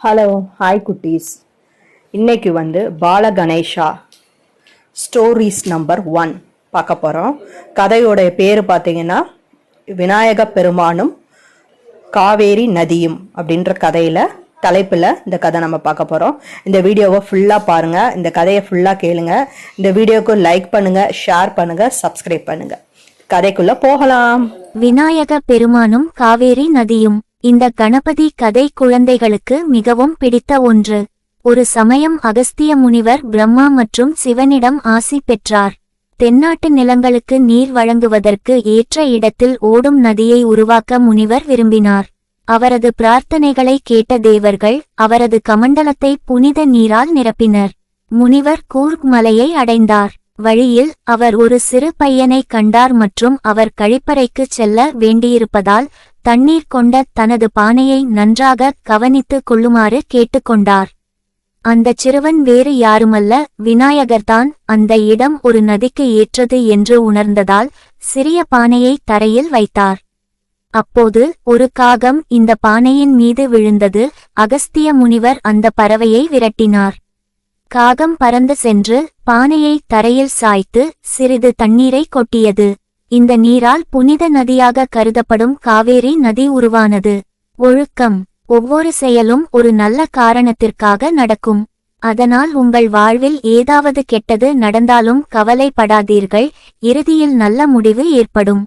Hello hi குட்டீஸ். இன்னைக்கு வந்து Bala Ganesha stories number one பார்க்க போகிறோம் கதையோடைய பேர் பார்த்தீங்கன்னா விநாயக பெருமானும் காவேரி நதியும் அப்படின்ற கதையில் தலைப்பில் இந்த கதை நம்ம பார்க்க போகிறோம் இந்த வீடியோவை ஃபுல்லாக பாருங்கள் இந்த கதையை ஃபுல்லாக கேளுங்க. இந்த வீடியோவுக்கு லைக் பண்ணுங்கள் ஷேர் பண்ணுங்கள் சப்ஸ்கிரைப் பண்ணுங்கள் கதைக்குள்ளே போகலாம். விநாயக பெருமானும் காவேரி நதியும். இந்த கணபதி கதை குழந்தைகளுக்கு மிகவும் பிடித்த ஒன்று. ஒரு சமயம் அகஸ்திய முனிவர் பிரம்மா மற்றும் சிவனிடம் ஆசி பெற்றார். தென்னாட்டு நிலங்களுக்கு நீர் வழங்குவதற்கு ஏற்ற இடத்தில் ஓடும் நதியை உருவாக்க முனிவர் விரும்பினார். அவரது பிரார்த்தனைகளை கேட்ட தேவர்கள் அவரது கமண்டலத்தை புனித நீரால் நிரப்பினர். முனிவர் கூர்க் மலையை அடைந்தார். வழியில் அவர் ஒரு சிறு பையனை கண்டார் மற்றும் அவர் கழிப்பறைக்கு செல்ல வேண்டியிருப்பதால் தண்ணீர் கொண்ட தனது பானையை நன்றாக கவனித்துக் கொள்ளுமாறு கேட்டுக்கொண்டார். அந்தச் சிறுவன் வேறு யாருமல்ல விநாயகர்தான். அந்த இடம் ஒரு நதிக்கு ஏற்றது என்று உணர்ந்ததால் சிறிய பானையை தரையில் வைத்தார். அப்போது ஒரு காகம் இந்த பானையின் மீது விழுந்தது. அகஸ்திய முனிவர் அந்த பறவையை விரட்டினார். காகம் பறந்து சென்று பானையை தரையில் சாய்த்து சிறிது தண்ணீரை கொட்டியது. இந்த நீரால் புனித நதியாக கருதப்படும் காவேரி நதி உருவானது. ஒழுக்கம். ஒவ்வொரு செயலும் ஒரு நல்ல காரணத்திற்காக நடக்கும். அதனால் உங்கள் வாழ்வில் ஏதாவது கெட்டது நடந்தாலும் கவலைப்படாதீர்கள். இறுதியில் நல்ல முடிவு ஏற்படும்.